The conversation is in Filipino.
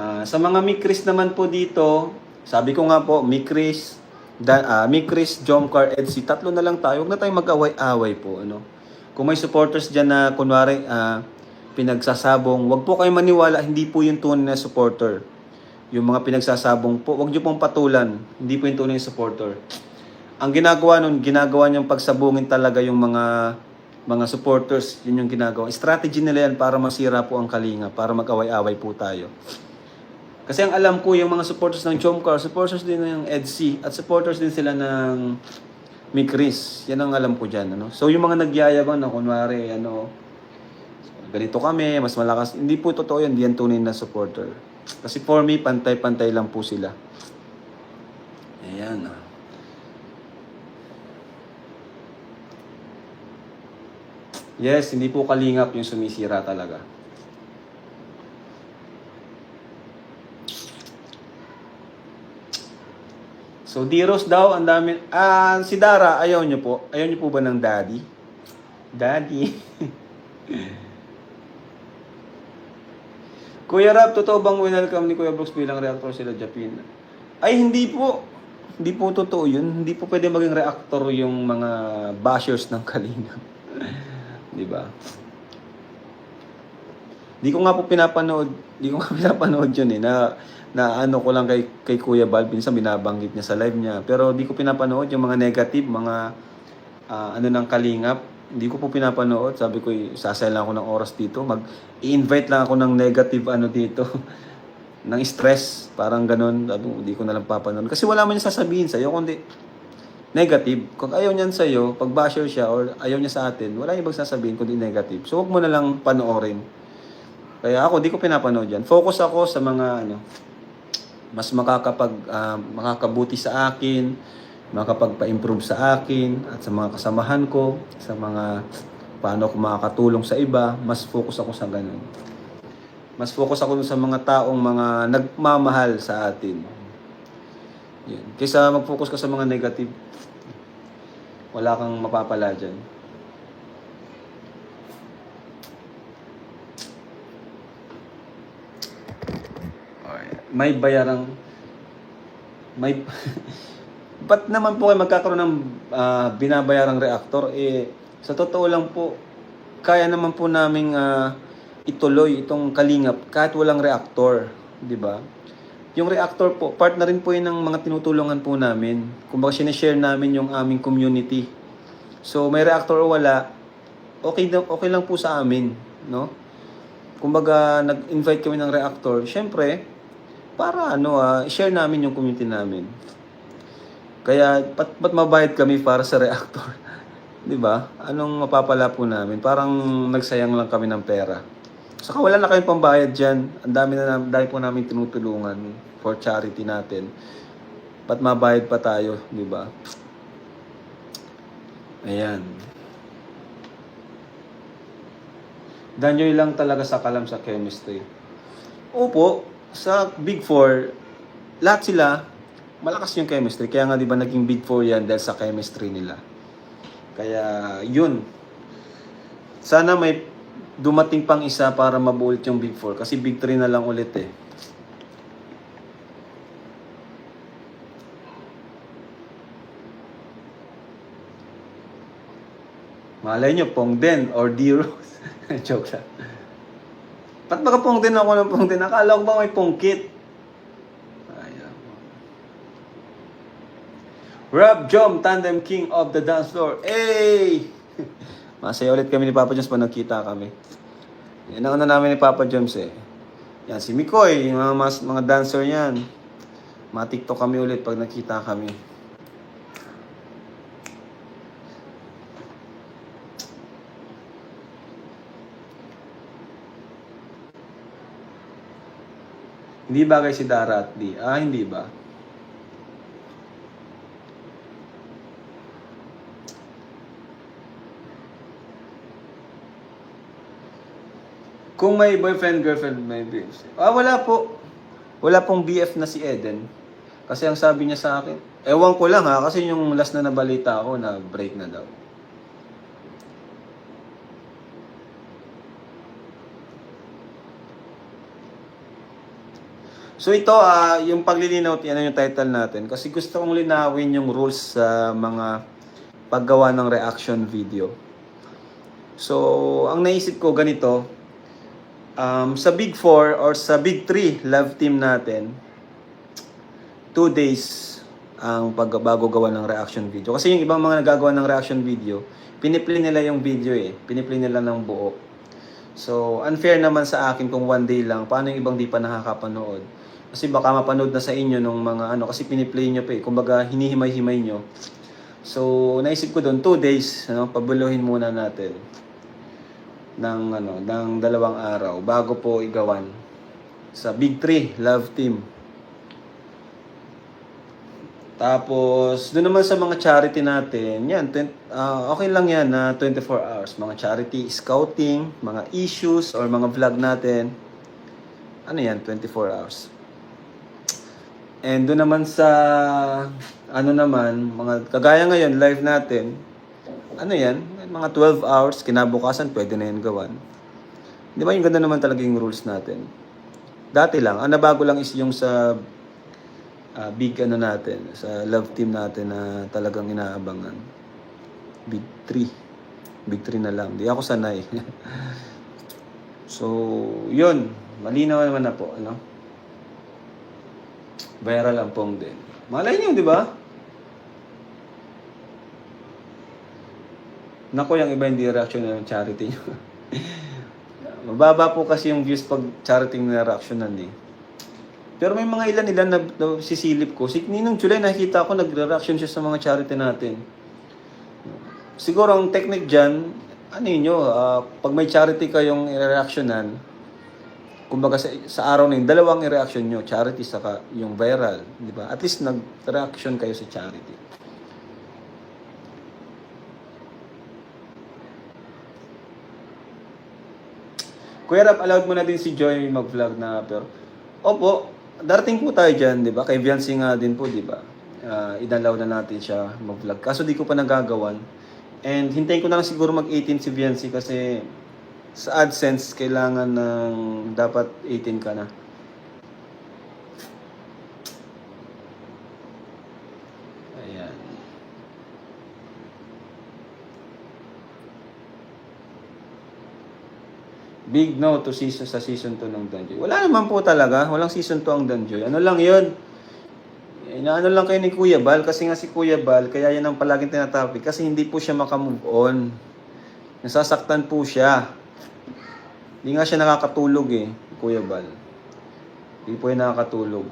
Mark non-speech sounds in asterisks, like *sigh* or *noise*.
Ah, sa mga Mikris naman po dito, sabi ko nga po, Mikris, da, ah, Mikris, Jomcar, Edsy, tatlo na lang tayo. Huwag na tayong mag-away-away po. Ano? Kung may supporters dyan na kunwari ah, pinagsasabong, wag po kayo maniwala, hindi po yung tunay na supporter. Yung mga pinagsasabong po, wag nyo pong patulan. Hindi po yung tunay na supporter. Ang ginagawa nun, ginagawa niyang pagsabungin talaga yung mga mga supporters, yun yung ginagawa. Strategy nila yan para masira po ang kalinga, para mag-away-away po tayo. Kasi ang alam ko, yung mga supporters ng Chomcar, supporters din ng EDC, at supporters din sila ng Mikris. Yan ang alam ko dyan. Ano? So yung mga nagyayabang na kunwari, ano, ganito kami, mas malakas. Hindi po totoo yan, hindi yan tunay na supporter. Kasi for me, pantay-pantay lang po sila. Ayan. ah. Yes, hindi po kalingap yung sumisira talaga. So, Diros daw, ang dami. Ah, si Dara, ayaw niyo po. Ayaw niyo po ba ng daddy? Daddy. *laughs* Kuya Rap, totoo bang welcome ni Kuya Brooks bilang reactor sila Japin? Ay, hindi po. Hindi po totoo yun. Hindi po pwede maging reactor yung mga bashers ng *laughs* Kalinga. Di ba? Di ko nga po pinapanood, di ko nga *laughs* pinapanood yun eh, na, na ano ko lang kay, kay Kuya Bal, minsan binabanggit niya sa live niya. Pero di ko pinapanood yung mga negative, mga ah, ano ng kalingap. Hindi ko po pinapanood. Sabi ko, eh, sasayang lang ako ng oras dito. Mag-i-invite lang ako ng negative ano dito. *laughs* ng stress. Parang ganun. Hindi ko na lang papanood. Kasi wala man niya sasabihin sa'yo, kundi negative. Kung ayaw niyan sa'yo, pag basher siya or ayaw niya sa atin, wala ibang sasabihin kundi negative. So, huwag mo na lang panoorin. Kaya ako, di ko pinapanood yan. Focus ako sa mga ano, mas makakapag ah, makakabuti sa akin, makakapagpa-improve sa akin at sa mga kasamahan ko, sa mga paano ako makakatulong sa iba, mas focus ako sa ganun. Mas focus ako sa mga taong mga nagmamahal sa atin. Yan. Kaysa mag-focus ka sa mga negative, wala kang mapapala dyan. May bayarang may *laughs* Ba't naman po kayo magkakaroon ng ah, binabayarang reactor? Eh, sa totoo lang po, kaya naman po naming ah, ituloy itong kalingap kahit walang reactor. Di ba? Yung reactor po, part na rin po yun ng mga tinutulungan po namin. Kung baka sinishare namin yung aming community. So, may reactor o wala, okay, okay lang po sa amin. No? Kumbaga, nag-invite kami ng reactor. Siyempre, para ano, ah, share namin yung community namin. Kaya, ba't, ba't mabayad kami para sa reactor? *laughs* Di ba? Anong mapapala po namin? Parang nagsayang lang kami ng pera. Saka wala na kayong pambayad dyan. Ang dami na dami po namin tinutulungan for charity natin. Ba't mabayad pa tayo? Di ba? Ayan. Danyoy lang talaga sa kalam sa chemistry. Opo, sa Big Four, lahat sila, malakas yung chemistry. Kaya nga di ba naging Big Four yan dahil sa chemistry nila. Kaya yun. Sana may dumating pang isa para mabulit yung Big Four. Kasi Big Three na lang ulit eh. Malay nyo, Pongden or D-Rose. *laughs* Joke lang. Ba't baka Pongden ako ng Pongden? Akala ko ba may Pongkit? Rob Jom, Tandem King of the Dance Floor. Hey! *laughs* Masaya ulit kami ni Papa Joms pag nagkita kami. Yan ang ano namin ni Papa Joms eh. Yan, si Mikoy, yung mga, mas, mga dancer yan. Ma-tiktok kami ulit pag nakita kami. Hindi bagay si Dara at Di. Ah, hindi ba? Kung may boyfriend, girlfriend, may BF. Ah, wala po. Wala pong BF na si Eden. Kasi ang sabi niya sa akin, ewan ko lang ha, kasi yung last na nabalita ako na break na daw. So ito, ah yung paglilinaw, yan yung title natin. Kasi gusto kong linawin yung rules sa mga paggawa ng reaction video. So, ang naisip ko ganito, um, sa Big 4 or sa Big 3 love team natin, two days ang pagbago gawa ng reaction video. Kasi yung ibang mga nagagawa ng reaction video, piniplay nila yung video eh. Piniplay nila ng buo. So, unfair naman sa akin kung one day lang. Paano yung ibang di pa nakakapanood? Kasi baka mapanood na sa inyo nung mga ano, kasi piniplay nyo pa eh. Kumbaga, hinihimay-himay nyo. So, naisip ko doon, two days, ano, pabuluhin muna natin ng ano, ng dalawang araw bago po igawan sa Big 3 Love Team. Tapos, doon naman sa mga charity natin, yan, twen- ah, okay lang yan na 24 hours. Mga charity scouting, mga issues, or mga vlog natin. Ano yan, 24 hours. And doon naman sa, ano naman, mga, kagaya ngayon, live natin, ano yan, mga 12 hours, kinabukasan, pwede na yan gawan. Di ba yung ganda naman talaga yung rules natin? Dati lang, ang nabago lang is yung sa ah, big ano natin, sa love team natin na talagang inaabangan. Big 3. Big 3 na lang. Di ako sanay. *laughs* so, yun. Malinaw naman na po. Ano? Viral ang pong din. Malay niyo, di ba? Nako, yung iba hindi reaction ng charity nyo. *laughs* Mababa po kasi yung views pag charity na reactionan eh. Pero may mga ilan ilan na, na sisilip ko. Si Ninong July nakikita ko nagre-reaction siya sa mga charity natin. Siguro ang technique dyan, ano yun ah, pag may charity kayong i-reactionan, kumbaga sa, sa araw na yun, dalawang i-reaction nyo, charity saka yung viral, di ba? At least nag-reaction kayo sa charity. Kuya Rap, allowed mo na din si Joy mag-vlog na pero Opo, darating po tayo dyan, di ba? Kay Viancy nga din po, di ba? Uh, inalaw na natin siya mag-vlog. Kaso di ko pa nagagawan. And hintayin ko na lang siguro mag-18 si Viancy kasi sa AdSense, kailangan ng dapat 18 ka na. Ayan. Big no to season sa season 2 ng Danjoy. Wala naman po talaga. Walang season 2 ang Danjoy. Ano lang yun? Inaano lang kayo ni Kuya Bal kasi nga si Kuya Bal, kaya yan ang palaging tinatopic kasi hindi po siya makamove on. Nasasaktan po siya. Hindi nga siya nakakatulog eh, Kuya Bal. Hindi po yan nakakatulog.